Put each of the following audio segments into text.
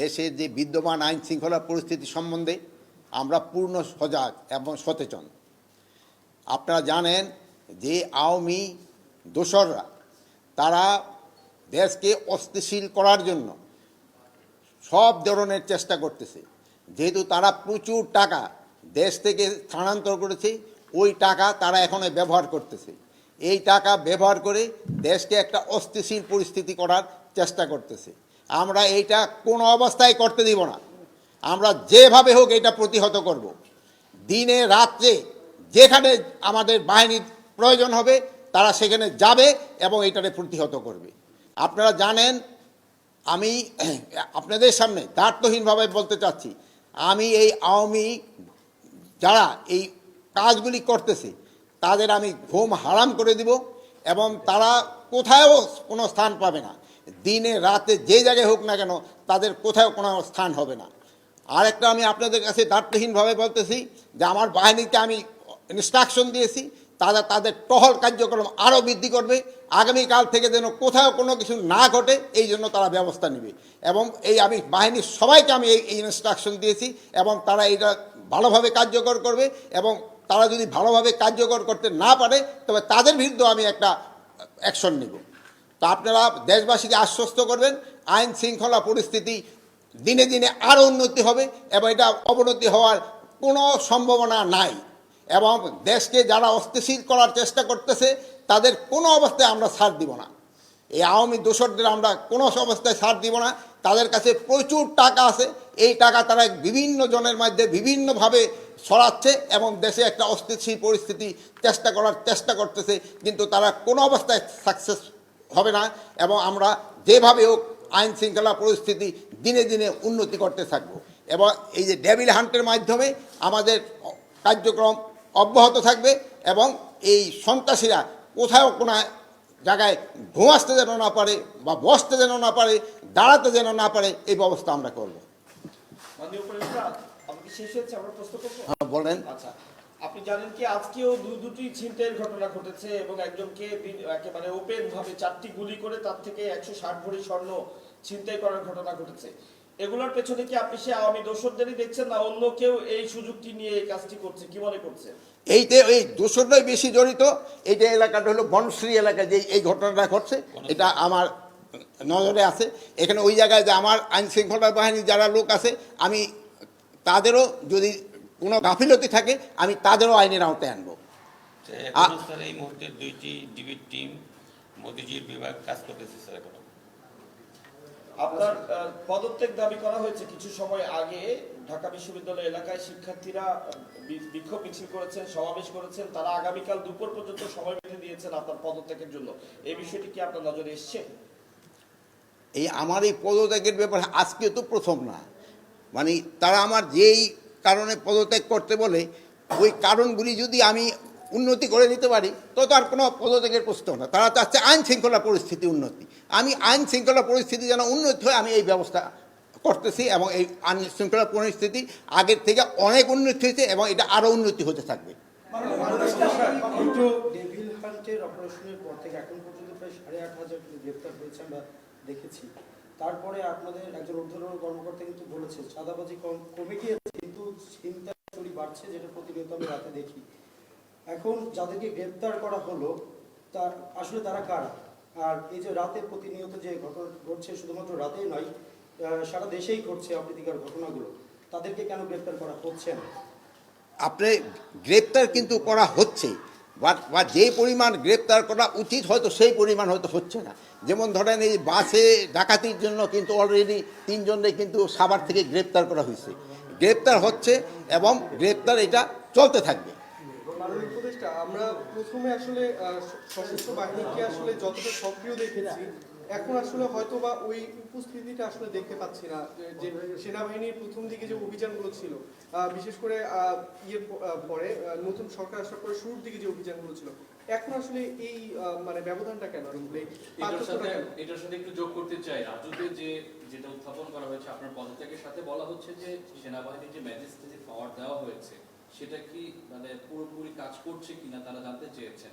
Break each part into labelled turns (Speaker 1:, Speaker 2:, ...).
Speaker 1: দেশের যে বিদ্যমান আইন শৃঙ্খলা পরিস্থিতি সম্বন্ধে আমরা পূর্ণ সজাগ এবং সচেতন। আপনারা জানেন যে আওয়ামী দোসররা, তারা দেশকে অস্থিশীল করার জন্য সব ধরনের চেষ্টা করতেছে। যেহেতু তারা প্রচুর টাকা দেশ থেকে স্থানান্তর করেছে, ওই টাকা তারা এখন ব্যবহার করতেছে। এই টাকা ব্যবহার করে দেশকে একটা অস্থিশীল পরিস্থিতি করার চেষ্টা করতেছে। আমরা এইটা কোনো অবস্থায় করতে দিব না। আমরা যেভাবে হোক এটা প্রতিহত করব। দিনে, রাত্রে যেখানে আমাদের বাহিনীর প্রয়োজন হবে, তারা সেখানে যাবে এবং এটাকে প্রতিহত করবে। আপনারা জানেন, আমি আপনাদের সামনে দার্থহীনভাবে বলতে চাচ্ছি, আমি এই আওয়ামী যারা এই কাজগুলি করতেছে, তাদের আমি ঘুম হারাম করে দিব এবং তারা কোথায়ও কোনো স্থান পাবে না। দিনে, রাতে যে জায়গায় হোক না কেন, তাদের কোথাও কোনো স্থান হবে না। আরেকটা আমি আপনাদের কাছে দার্থহীনভাবে বলতেছি যে আমার বাহিনীকে আমি ইনস্ট্রাকশন দিয়েছি, তারা তাদের টহল কার্যক্রম আরও বৃদ্ধি করবে, আগামীকাল থেকে যেন কোথাও কোনো কিছু না ঘটে, এই জন্য তারা ব্যবস্থা নেবে। এবং এই আমি বাহিনীর সবাইকে আমি এই ইনস্ট্রাকশন দিয়েছি এবং তারা এটা ভালোভাবে কার্যকর করবে এবং তারা যদি ভালোভাবে কার্যকর করতে না পারে, তবে তাদের বিরুদ্ধে আমি একটা অ্যাকশন নেব। তো আপনারা দেশবাসীকে আশ্বস্ত করবেন, আইন শৃঙ্খলা পরিস্থিতি দিনে দিনে আরও উন্নতি হবে এবং এটা অবনতি হওয়ার কোনো সম্ভাবনা নাই। এবং দেশকে যারা অস্থিশীল করার চেষ্টা করতেছে, তাদের কোনো অবস্থায় আমরা ছাড় দিব না। এই আওয়ামী দোষরদের আমরা কোনো অবস্থায় ছাড় দিব না। তাদের কাছে প্রচুর টাকা আছে। এই টাকা তারা বিভিন্ন জনের মধ্যে বিভিন্নভাবে ছড়াচ্ছে এবং দেশে একটা অস্থিতিশীল পরিস্থিতি চেষ্টা করার চেষ্টা করতেছে, কিন্তু তারা কোনো অবস্থায় সাকসেস হবে না এবং আমরা যেভাবে হোক আইন শৃঙ্খলা পরিস্থিতি দিনে দিনে উন্নতি করতে থাকব। এবং এই যে ডেভিল হান্টের মাধ্যমে আমাদের কার্যক্রম অব্যাহত থাকবে এবং এই সন্ত্রাসীরা কোথাও কোনো জায়গায় ঘুমাসতে যেন না পারে বা বসতে যেন না পারে দাঁড়াতে যেন না পারে এই ব্যবস্থা আমরা করব? হ্যাঁ, বলেন।
Speaker 2: আচ্ছা আপনি জানেন কি, আজকেও দু, দুটি ছিনতাইয়ের ঘটনা ঘটেছে এবং একজনকে একেবারে ওপেন ভাবে চারটি গুলি করে তার থেকে একশো ষাট ভরি স্বর্ণ ছিনতাই করার ঘটনা ঘটেছে। এগুলোর পেছনে কি আপনি সে আওয়ামী দোষরদেরই দেখছেন না অন্য কেউ এই সুযোগটি নিয়ে এই কাজটি করছে? কি মনে করছেন
Speaker 1: এইতে এই দোষরটাই বেশি জড়িত এইটা এলাকাটা হলো বনশ্রী এলাকায় যে এই ঘটনাটা ঘটছে, এটা আমার নজরে আছে। এখানে ওই জায়গায় যে আমার আইন শৃঙ্খলা বাহিনীর যারা লোক আছে, আমি তাদেরও যদি কোনো গাফিলতি থাকে আমি তাদেরও আইনের আওতায় আনব।
Speaker 3: এই মুহূর্তে দুইটি ডিবির টিম মোদিজির বিভাগ কাজ করতেছে স্যার এখন।
Speaker 2: আপনার পদত্যাগ দাবি করা হয়েছে কিছু সময় আগে। ঢাকা বিশ্ববিদ্যালয় এলাকায় শিক্ষার্থীরা বিক্ষোভ মিছিল করেছেন সমাবেশ করেছেন। তারা আগামীকাল দুপুর পর্যন্ত সময় বেঁধে দিয়েছেন আপনার পদত্যাগের জন্য। এই বিষয়টি কি আপনার নজরে এসছে?
Speaker 1: এই আমার এই পদত্যাগের ব্যাপারে আজকে তো প্রথম না। মানে তারা আমার যেই কারণে পদত্যাগ করতে বলে, ওই কারণগুলি যদি আমি উন্নতি করে দিতে পারি, তো তো আর কোনো পদত্যাগের প্রশ্ন না। তারা চাচ্ছে আইন শৃঙ্খলা পরিস্থিতি উন্নতি। আমি আইন শৃঙ্খলা পরিস্থিতি যেন উন্নতি হয়, আমি এই ব্যবস্থা করতেছি এবং এই আইন শৃঙ্খলা পরিস্থিতি আগের থেকে অনেক উন্নতি হয়েছে এবং এটা আরও উন্নতি হতে থাকবে।
Speaker 4: দেখেছি। তারপরে আপনাদের একজন ঊর্ধ্বতন কর্মকর্তা কিন্তু বলেছে চাঁদাবাজি কম, কমে গিয়েছে, কিন্তু চিন্তা চুরি বাড়ছে, যেটা প্রতিনিয়ত আমি রাতে দেখি। এখন যাদেরকে গ্রেপ্তার করা হলো, তার, আসলে তারা কারা? আর এই যে রাতে প্রতিনিয়ত যে ঘটনা ঘটছে, শুধুমাত্র রাতেই নয় সারা দেশেই ঘটছে অপ্রীতিকর ঘটনাগুলো, তাদেরকে কেন গ্রেপ্তার করা হচ্ছে না?
Speaker 1: আপনি গ্রেপ্তার কিন্তু করা হচ্ছে। বা যে পরিমাণ গ্রেপ্তার করা উচিত, হয়তো সেই পরিমাণ হয়তো হচ্ছে না। যেমন ধরেন এই বাসে ডাকাতির জন্য কিন্তু অলরেডি তিনজনে কিন্তু সাবার থেকে গ্রেপ্তার করা হয়েছে। গ্রেপ্তার হচ্ছে এবং গ্রেপ্তার এটা চলতে থাকবে।
Speaker 5: আমরা প্রথমে আসলে সশস্ত্র বাহিনীকে আসলে যতটা সক্রিয় দেখেছি এখন আসলে হয়তো বা ওই উপস্থিতিটা আসলে দেখতে পাচ্ছি না যে- সেনাবাহিনীর প্রথম দিকে যে অভিযানগুলো ছিল বিশেষ করে আহ, ইয়ে পরে নতুন সরকার আসার পরে শুরুর দিকে যে অভিযানগুলো ছিল এখন আসলে এই মানে ব্যবধানটা কেন
Speaker 6: এটার সাথে এটার সাথে একটু যোগ করতে চাই রাজুতে যে যেটা উত্থাপন করা হয়েছে আপনার পদত্যাগের সাথে বলা হচ্ছে যে সেনাবাহিনীর যে ম্যাজিস্ট্রেসি পাওয়ার দেওয়া হয়েছে সেটা কি মানে পুরোপুরি কাজ করছে কিনা তারা জানতে চেয়েছেন?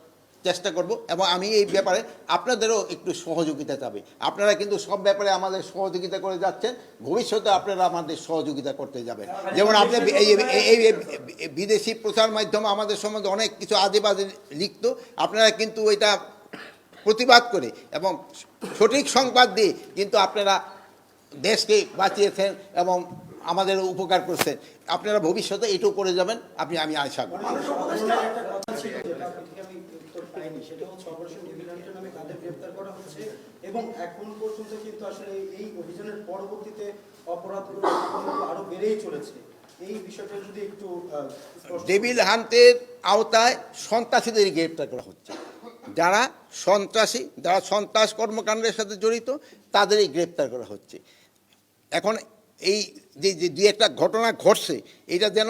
Speaker 1: চেষ্টা করব এবং আমি এই ব্যাপারে আপনাদেরও একটু সহযোগিতা চাবে। আপনারা কিন্তু সব ব্যাপারে আমাদের সহযোগিতা করে যাচ্ছেন, ভবিষ্যতে আপনারা আমাদের সহযোগিতা করতে যাবেন। যেমন আপনি এই বিদেশি প্রচার মাধ্যম আমাদের সম্বন্ধে অনেক কিছু আজে বাজে লিখত, আপনারা কিন্তু এটা প্রতিবাদ করে এবং সঠিক সংবাদ দিয়ে কিন্তু আপনারা দেশকে বাঁচিয়েছেন এবং আমাদের উপকার করছেন। আপনারা ভবিষ্যতে এটাও করে যাবেন, আপনি আমি আশা করি।
Speaker 4: পাইনি সেটা হচ্ছে অপারেশন ডেভিল হান্টের নামে কাদের গ্রেপ্তার করা হচ্ছে এবং এখন পর্যন্ত কিন্তু আসলে এই অভিযানের পরবর্তীতে অপরাধগুলো আরও বেড়েই চলেছে।
Speaker 1: ডেভিল হান্টের আওতায় সন্ত্রাসীদের গ্রেপ্তার করা হচ্ছে। যারা সন্ত্রাসী, যারা সন্ত্রাস কর্মকাণ্ডের সাথে জড়িত, তাদেরই গ্রেপ্তার করা হচ্ছে। এখন এই যে যে দু একটা ঘটনা ঘটছে, এটা যেন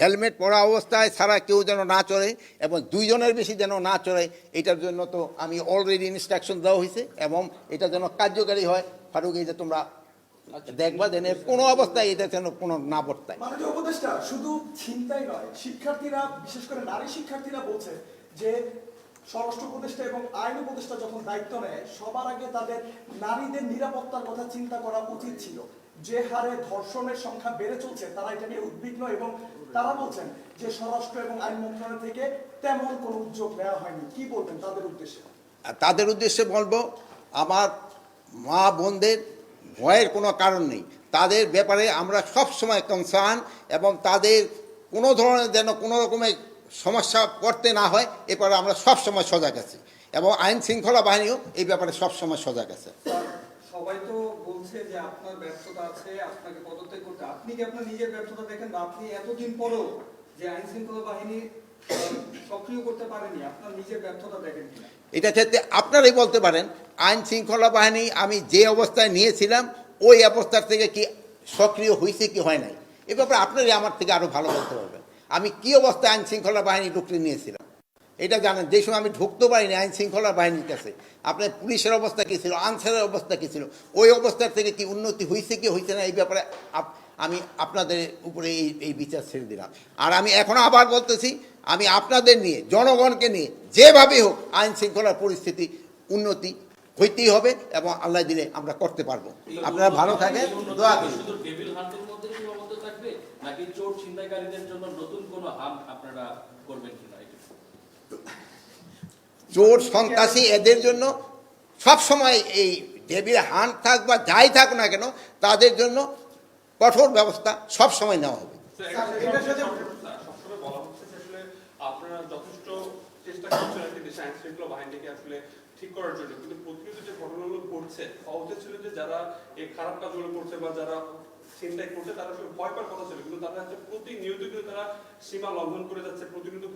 Speaker 1: হেলমেট পরা অবস্থায় ছাড়া কেউ যেন না চড়ে এবং দুইজনের বেশি যেন না চড়ে, এটার জন্য তো আমি অলরেডি ইনস্ট্রাকশন দেওয়া হয়েছে এবং এটা যেন কার্যকারী হয়। ফারুক এটা তোমরা দেখবা যেন কোনো অবস্থায় এটা যেন কোনো না বর্তায়।
Speaker 7: উপদেষ্টা, শুধু চিন্তাই নয়, শিক্ষার্থীরা, বিশেষ করে নারী শিক্ষার্থীরা বলছে যে স্বরাষ্ট্র উপদেষ্টা এবং আইন উপদেষ্টা যখন দায়িত্ব নেয়, সবার আগে তাদের নারীদের নিরাপত্তার কথা চিন্তা করা উচিত ছিল। যে হারে ধর্ষণের সংখ্যা বেড়ে চলছে, তারা এটা নিয়ে উদ্বিগ্ন এবং তারা বলছেন যে স্বরাষ্ট্র এবং আইন মন্ত্রণালয় থেকে তেমন কোনো উদ্যোগ নেওয়া হয়নি। কি বলবেন তাদের উদ্দেশ্যে?
Speaker 1: তাদের উদ্দেশ্যে বলব আমার মা বোনদের ভয়ের কোনো কারণ নেই। তাদের ব্যাপারে আমরা সব সময় কনসার্ন এবং তাদের কোনো ধরনের যেন কোনো রকমের সমস্যা করতে না হয় এরপরে আমরা সব সময় সজাগ আছি। এবং আইন শৃঙ্খলা বাহিনীও এই ব্যাপারে সব সময় সজাগ আছে।
Speaker 8: সবাই তো বলছে যে আপনার ব্যর্থতা আছে আপনাকে আপনি কি আপনার নিজের ব্যর্থতা দেখেন আপনি এতদিন পরও যে আইন শৃঙ্খলা বাহিনী সক্রিয় করতে পারেনি, আপনার নিজের ব্যর্থতা দেখেন
Speaker 1: এটা ক্ষেত্রে আপনারাই বলতে পারেন আইন শৃঙ্খলা বাহিনী আমি যে অবস্থায় নিয়েছিলাম, ওই অবস্থার থেকে কি সক্রিয় হয়েছে কি হয় নাই? এ ব্যাপারে আপনারাই আমার থেকে আরও ভালো বলতে পারবেন। আমি কি অবস্থায় আইন শৃঙ্খলা বাহিনী ঢুকতে নিয়েছিলাম? এটা জানেন, যে সময় আমি ঢুকতে পারিনি আইন শৃঙ্খলা বাহিনীর কাছে, আপনার পুলিশের অবস্থা কী ছিল, আনসারের অবস্থা কী ছিল, ওই অবস্থার থেকে কি উন্নতি হয়েছে কি হয়েছে না, এই ব্যাপারে আমি আপনাদের উপরে এই এই বিচার ছেড়ে দিলাম। আর আমি এখন আবার বলতেছি আমি আপনাদের নিয়ে জনগণকে নিয়ে যেভাবে হোক আইন শৃঙ্খলার পরিস্থিতি উন্নতি হইতেই হবে এবং আল্লাহ দিলে আমরা করতে পারব। আপনারা ভালো থাকেন দোয়া করি।
Speaker 6: নাকি চোর ছিনতাইকারীদের জন্য নতুন কোনো হাম আপনারা করবেন কিনা
Speaker 1: চোর সন্ত্রাসী এদের জন্য সব সময় এই ডেবিল হান্ট থাক বা যাই থাক না কেন তাদের জন্য কঠোর ব্যবস্থা সব সময় নেওয়া হবে।
Speaker 9: কিন্তু প্রতিনিয়ত সীমা লঙ্ঘন করে যাচ্ছে, প্রতিনিয়ত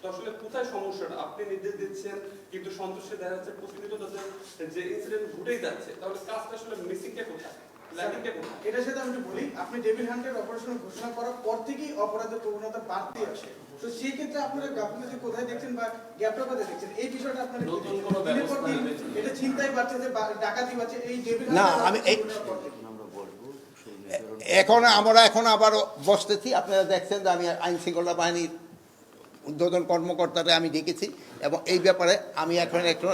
Speaker 9: তো আসলে কোথায় সমস্যাটা? আপনি নির্দেশ দিচ্ছেন, কিন্তু সন্তুষ্টে দেখা যাচ্ছে প্রতিনিয়ত তাদের যে ইনসিডেন্ট যাচ্ছে। তাহলে কাজটা আসলে কোথায়?
Speaker 7: এটার সাথে আমি বলি আপনি ডেভিল হান্টের অপারেশন ঘোষণা করার পর থেকেই অপরাধের প্রবণতা বাড়তে আছে। তো সেই ক্ষেত্রে আপনারা গাফিলতি কোথায় দেখছেন বা গ্যাপটা কোথায় দেখছেন এই বিষয়টা আপনারা
Speaker 6: নতুন কোনো ব্যবস্থা
Speaker 7: এটা চিন্তাই বাড়ছে যে বা- ডাকাতি বাড়ছে এই ডেভিল
Speaker 1: না, আমি এখন আমরা এখন আবার বসতেছি। আপনারা দেখছেন যে আমি আইন শৃঙ্খলা বাহিনীর উদ্বোধন কর্মকর্তারা আমি ডেকেছি এবং এই ব্যাপারে আমি এখন একটু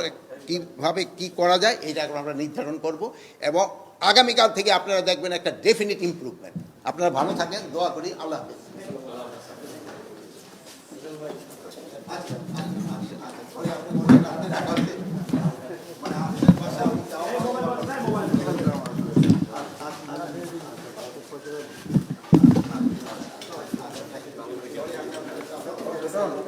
Speaker 1: কীভাবে কি করা যায় এটা এখন আমরা নির্ধারণ করব এবং আগামীকাল থেকে আপনারা দেখবেন একটা ডেফিনিট ইম্প্রুভমেন্ট আপনারা ভালো থাকেন দোয়া করি আল্লাহ হাফেজ